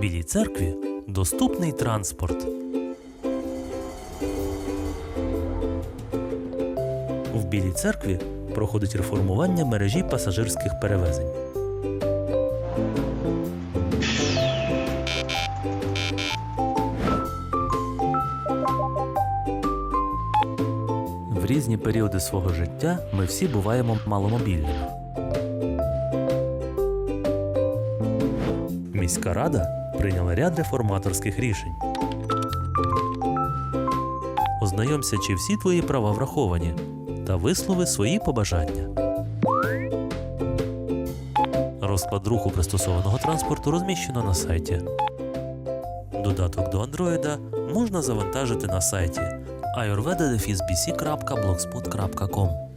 Білій церкві доступний транспорт. В Білій церкві проходить реформування мережі пасажирських перевезень. В різні періоди свого життя ми всі буваємо маломобільними. Міська рада прийняла ряд реформаторських рішень. Ознайомся, чи всі твої права враховані, та вислови свої побажання. Розклад руху пристосованого транспорту розміщено на сайті. Додаток до Android можна завантажити на сайті ayurveda-bc.blogspot.com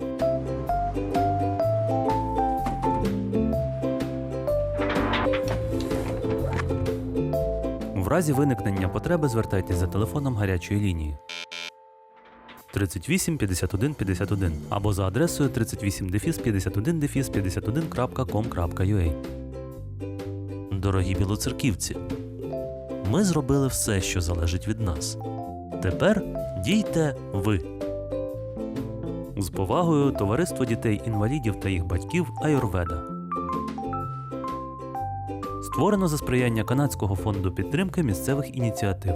разі виникнення потреби звертайтесь за телефоном гарячої лінії 38 51 51 або за адресою 38 51 51.com.ua. Дорогі білоцерківці, ми зробили все, що залежить від нас. Тепер дійте ви. З повагою Товариство дітей-інвалідів та їх батьків Айорведа. Створено за сприяння Канадського фонду підтримки місцевих ініціатив.